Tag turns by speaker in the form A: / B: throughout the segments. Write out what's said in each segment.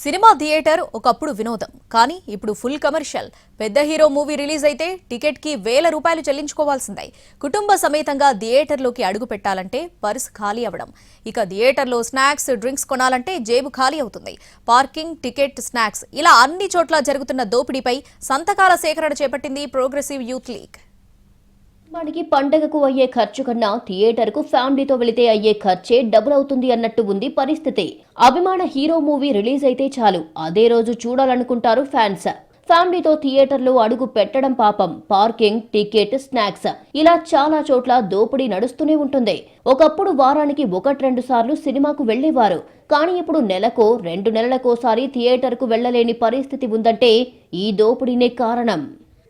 A: Cinema theatre ఒకప్పుడు వినోదం. కానీ ఇప్పుడు ఫుల్ కమర్షియల్. పెద్ద హీరో మూవీ రిలీజ్ అయితే టికెట్కి వేల రూపాయలు చెల్లించుకోవాల్సిందే. కుటుంబ సమేతంగా థియేటర్లోకి అడుగు పెట్టాలంటే పర్స్ ఖాళీ అవ్వడం. ఇక థియేటర్లో స్నాక్స్ డ్రింక్స్ కొనాలంటే జేబు ఖాళీ అవుతుంది. పార్కింగ్ టికెట్ స్నాక్స్ ఇలా అన్ని చోట్ల జరుగుతున్న దోపిడీపై సంతకాల సేకరణ చేపట్టింది ప్రోగ్రెసివ్ యూత్ లీగ్.
B: మనకి పండగకు అయ్యే ఖర్చు కన్నా థియేటర్కు ఫ్యామిలీతో వెళితే అయ్యే ఖర్చే డబుల్ అవుతుంది అన్నట్టు ఉంది పరిస్థితి. అభిమాన హీరో మూవీ రిలీజ్ అయితే చాలు. అదే రోజు చూడాలనుకుంటారు ఫ్యాన్స్. ఫ్యామిలీతో థియేటర్లో అడుగు పెట్టడం పాపం. Parking ticket snacks. ఇలా చాలా చోట్ల దోపిడీ నడుస్తూనే ఉంటుంది. ఒకప్పుడు వారానికి ఒకటి రెండు సార్లు సినిమాకు వెళ్ళేవారు కానీ ఇప్పుడు నెలకో రెండు నెలలకోసారి థియేటర్కు వెళ్ళలేని పరిస్థితి ఉందంటే ఈ దోపిడీనే కారణం.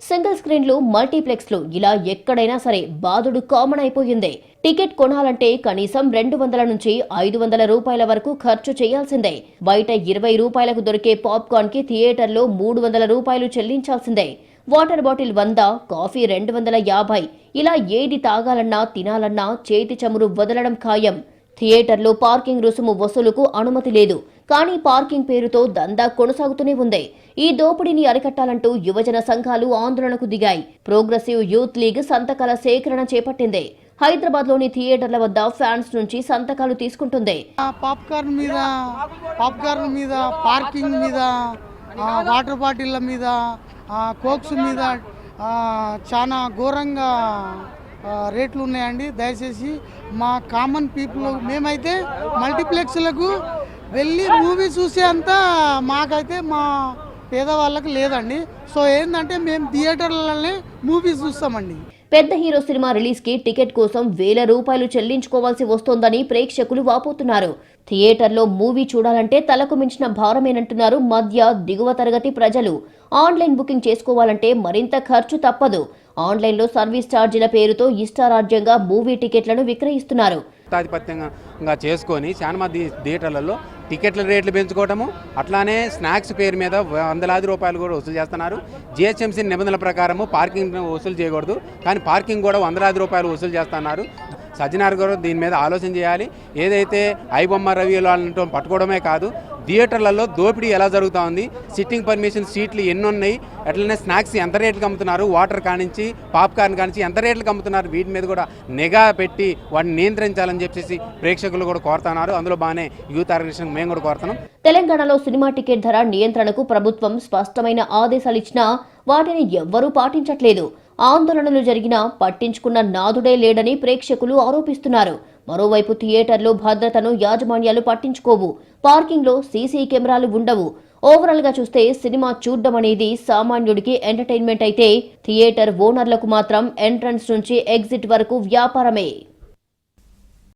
B: సింగిల్ స్క్రీన్లు మల్టీప్లెక్స్లు ఇలా ఎక్కడైనా సరే బాదుడు కామన్ అయిపోయింది. టికెట్ కొనాలంటే కనీసం రెండు వందల నుంచి ఐదు వందల రూపాయల వరకు ఖర్చు చేయాల్సిందే. బయట ఇరవై రూపాయలకు దొరికే పాప్కార్న్కి థియేటర్లో మూడు వందల రూపాయలు చెల్లించాల్సిందే. వాటర్ బాటిల్ వంద కాఫీ రెండు వందల యాభై. ఇలా ఏది తాగాలన్నా తినాలన్నా చేతి చమురు వదలడం ఖాయం. థియేటర్లో పార్కింగ్ రుసుము వసూలుకు అనుమతి లేదు. కానీ పార్కింగ్ పేరుతో దందా కొనసాగుతూనే ఉంది. ఈ దోపిడీని అరికట్టాలంటూ యువజన సంఘాలు ఆందోళనకు దిగాయి. ప్రోగ్రెసివ్ యూత్ లీగ్ సంతకాల సేకరణ చేపట్టింది. హైదరాబాద్లోని థియేటర్ల వద్ద ఫ్యాన్స్ నుంచి సంతకాలు తీసుకుంటుంది.
C: పాప్కార్న్ మీద పాప్కార్న్ మీద పార్కింగ్ మీద వాటర్ బాటిళ్ళ మీద కోక్స్ మీద చాలా ఘోరంగా రేట్లు ఉన్నాయండి. దయచేసి మా కామన్ పీపుల్ మేమైతే మల్టీప్లెక్స్లకు వెళ్ళి మూవీ చూసే అంత మాకైతే మా పేదవాళ్ళకి లేదండి. సో ఏంటంటే మేము థియేటర్లనే మూవీ చూస్తామండి.
B: పెద్ద హీరో సినిమా రిలీజ్కి టికెట్ కోసం వేల రూపాయలు చెల్లించుకోవాల్సి వస్తోందని ప్రేక్షకులు వాపోతున్నారు. థియేటర్లో మూవీ చూడాలంటే తలకు మించిన భారమేనంటున్నారు మధ్య దిగువ తరగతి ప్రజలు. ఆన్లైన్ బుకింగ్ చేసుకోవాలంటే మరింత ఖర్చు తప్పదు. ఆన్లైన్లో సర్వీస్ ఛార్జీల పేరుతో ఇష్టారాజ్యంగా మూవీ టికెట్లను విక్రయిస్తున్నారు.
D: చేసుకొని సినిమా థియేటర్లలో టికెట్ల రేట్లు పెంచుకోవటము అట్లానే స్నాక్స్ పేరు మీద వందలాది రూపాయలు కూడా వసూలు చేస్తున్నారు. జిహెచ్ఎంసీ నిబంధనల ప్రకారము పార్కింగ్ వసూలు చేయకూడదు కానీ పార్కింగ్ కూడా వందలాది రూపాయలు వసూలు చేస్తున్నారు. సజ్జనార్ గారు దీని మీద ఆలోచన చేయాలి. ఏదైతే ఐబొమ్మ రవి వాళ్ళని పట్టుకోవడమే కాదు థియేటర్లలో దోపిడీ ఎలా జరుగుతూ ఉంది సిట్టింగ్ పర్మిషన్ సీట్లు ఎన్ని ఉన్నాయి అట్లనే స్నాక్స్ ఎంత రేట్లకు అమ్ముతున్నారు వాటర్ కానించి పాప్కార్న్ కానించి ఎంత రేట్లకు అమ్ముతున్నారు వీటి మీద కూడా నిఘా పెట్టి వాటిని నియంత్రించాలని చెప్పేసి ప్రేక్షకులు కూడా కోరుతున్నారు. అందులో బాగానే యూత్ ఆర్గనైజేషన్ మేము కూడా కోరుతున్నాం.
B: తెలంగాణలో సినిమా టికెట్ ధర నియంత్రణకు ప్రభుత్వం స్పష్టమైన ఆదేశాలు ఇచ్చినా వాటిని ఎవ్వరూ పాటించట్లేదు. ఆందోళనలు జరిగినా పట్టించుకున్న నాదుడే లేడని ప్రేక్షకులు ఆరోపిస్తున్నారు. మరోవైపు థియేటర్లో భద్రతను యాజమాన్యాలు పట్టించుకోవు. పార్కింగ్లో సీసీ కెమెరాలు ఉండవు. ఓవరాల్గా చూస్తే సినిమా చూడ్డం అనేది సామాన్యుడికి ఎంటర్టైన్మెంట్ అయితే థియేటర్ ఓనర్లకు మాత్రం ఎంట్రన్స్ నుంచి ఎగ్జిట్ వరకు వ్యాపారమే.